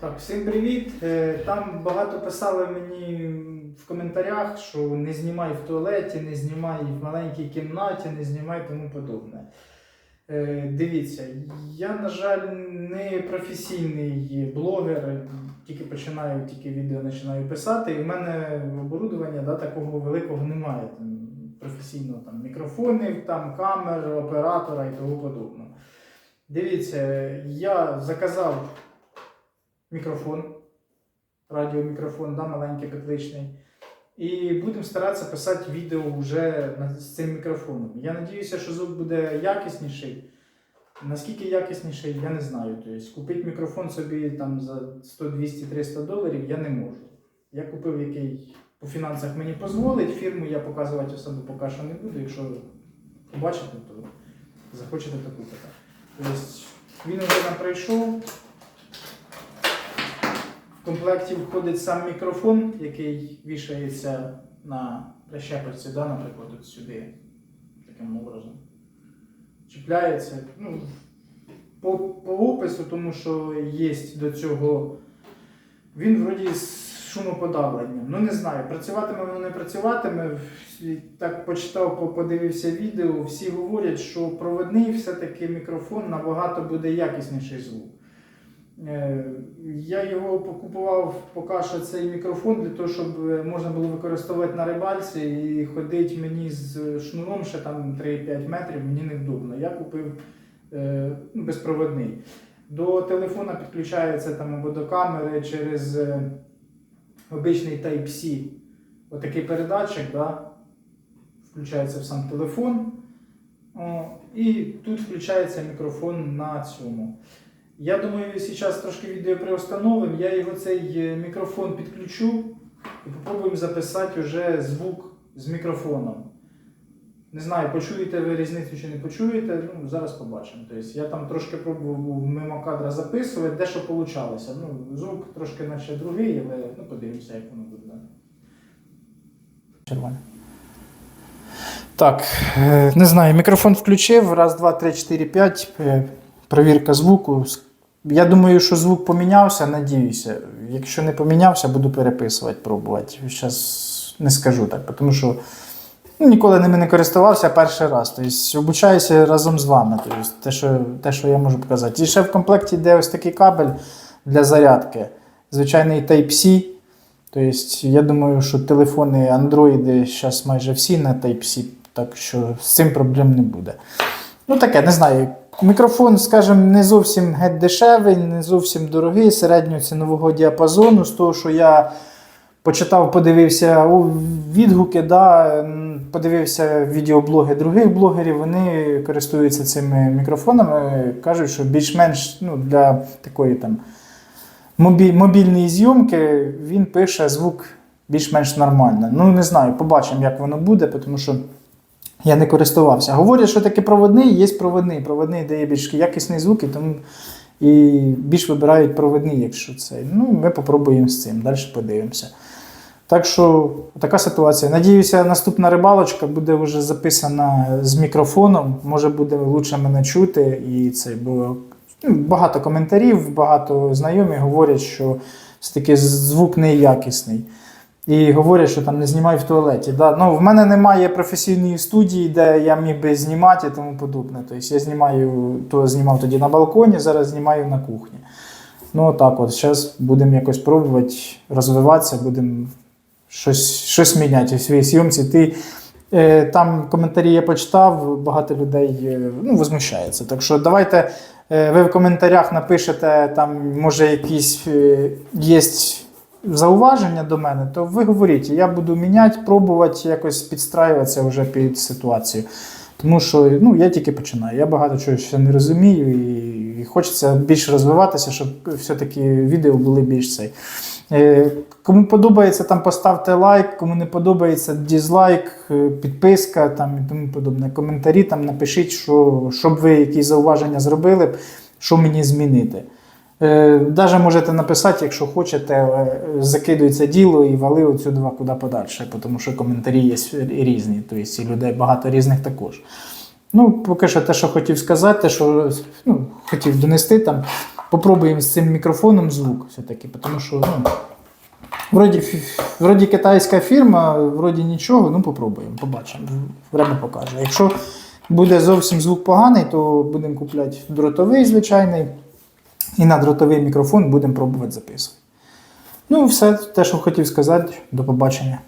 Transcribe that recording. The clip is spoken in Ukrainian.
Так, всім привіт. Е, Там багато писали мені в коментарях, що не знімай в туалеті, не знімай в маленькій кімнаті, не знімай тому подобне. Е, Дивіться, я, на жаль, не професійний блогер, тільки починаю, тільки відео починаю писати, і в мене оборудування да, такого великого немає. Там, професійного там, мікрофонів, там, камер, оператора і тому подобне. Дивіться, я заказав мікрофон, радіомікрофон, да, маленький петличний. І будемо старатися писати відео вже з цим мікрофоном. Я сподіваюся, що звук буде якісніший. Наскільки якісніший, я не знаю. Тобто, купити мікрофон собі там за 100, 200, 300 доларів я не можу. Я купив який по фінансах мені дозволить. Фірму я показувати особо поки що не буду. Якщо побачите, то захочете, то купите. Тобто, він вже нам прийшов. Комплекті входить сам мікрофон, який вішається на прищепочці, да, наприклад, от сюди, таким образом. Чіпляється. Ну, по, по опису, тому що є до цього. Він вроді з шумоподавленням. Ну не знаю, працюватиме воно не працюватиме. Так почитав, подивився відео. Всі говорять, що проводний все-таки мікрофон набагато буде якісніший звук. Е, Я його покупував поки що цей мікрофон для того, щоб е, можна було використовувати на рибальці і ходити мені з шнуром ще там 3-5 метрів, мені невдобно. Я купив е, ну, безпроводний. До телефона підключається там або до камери через обичний Type-C. Отакий передатчик, да, включається в сам телефон. О, і тут включається мікрофон на цьому. Я думаю, зараз трошки відео приостановимо. Я його цей е, мікрофон підключу і попробуємо записати вже звук з мікрофоном. Не знаю, почуєте ви різницю чи не почуєте, ну, зараз побачимо. Тобто, я там трошки пробував мимо кадра записувати, дещо вийшло. Ну, звук трошки наче другий, але ну, подивимося, як воно буде. Червоне. Так, е, не знаю, мікрофон включив. Раз, два, три, чотири, п'ять. Е, Провірка звуку. Я думаю, що звук помінявся, надіюся. Якщо не помінявся, буду переписувати, пробувати. Зараз не скажу так, тому що ну, ніколи ними не користувався перший раз. Тобто обучаюся разом з вами. Тобто, те, що, те, що я можу показати. І ще в комплекті йде ось такий кабель для зарядки. Звичайний Type-C. Тобто, я думаю, що телефони Android зараз майже всі на Type-C, так що з цим проблем не буде. Ну таке, не знаю. Мікрофон, скажімо, не зовсім геть дешевий, не зовсім дорогий, середнього цінового діапазону, з того, що я почитав, подивився відгуки, да, подивився відеоблоги других блогерів, вони користуються цими мікрофонами, кажуть, що більш-менш ну, для такої там мобі- мобільної зйомки він пише звук більш-менш нормально. Ну, не знаю, побачимо, як воно буде, тому що я не користувався. Говорять, що таке проводний, є проводний. Проводний дає більш якісний звук, і тому і більш вибирають проводний, якщо це. Ну, ми попробуємо з цим, далі подивимося. Так що така ситуація. Надіюся, наступна рибалочка буде вже записана з мікрофоном. Може буде лучше мене чути. І це, бо ну, багато коментарів, багато знайомі говорять, що все-таки звук неякісний. І говорять, що там не знімай в туалеті. Да? Ну, в мене немає професійної студії, де я міг би знімати і тому подобне. Тобто я знімаю, то знімав тоді на балконі, зараз знімаю на кухні. Ну, отак от. Зараз будемо якось пробувати розвиватися, будемо щось, щось міняти у своїй зйомці. Ти, е, там коментарі я почитав, багато людей е, ну, возмущається. Так що давайте е, ви в коментарях напишете, там, може, якісь е, є зауваження до мене, то ви говоріть, я буду міняти, пробувати якось підстраюватися вже під ситуацію. Тому що ну, я тільки починаю. Я багато чого ще не розумію і, і хочеться більше розвиватися, щоб все-таки відео були більш цей. Е, Кому подобається, там поставте лайк, кому не подобається дізлайк, е, підписка там, і тому подобне. Коментарі там напишіть, що, щоб ви якісь зауваження зробили, що мені змінити. Е, Даже можете написати, якщо хочете, е, закидуй це діло і вали оцю два куди подальше, тому що коментарі є різні, тобто і людей багато різних також. Ну, поки що те, що хотів сказати, те, що ну, хотів донести там. попробуємо з цим мікрофоном звук все-таки, тому що, ну, вроді, вроді китайська фірма, вроді нічого, ну попробуємо, побачимо. Время покаже. Якщо буде зовсім звук поганий, то будемо купляти дротовий звичайний. І на дротовий мікрофон будемо пробувати записувати. Ну, все те, що хотів сказати. До побачення.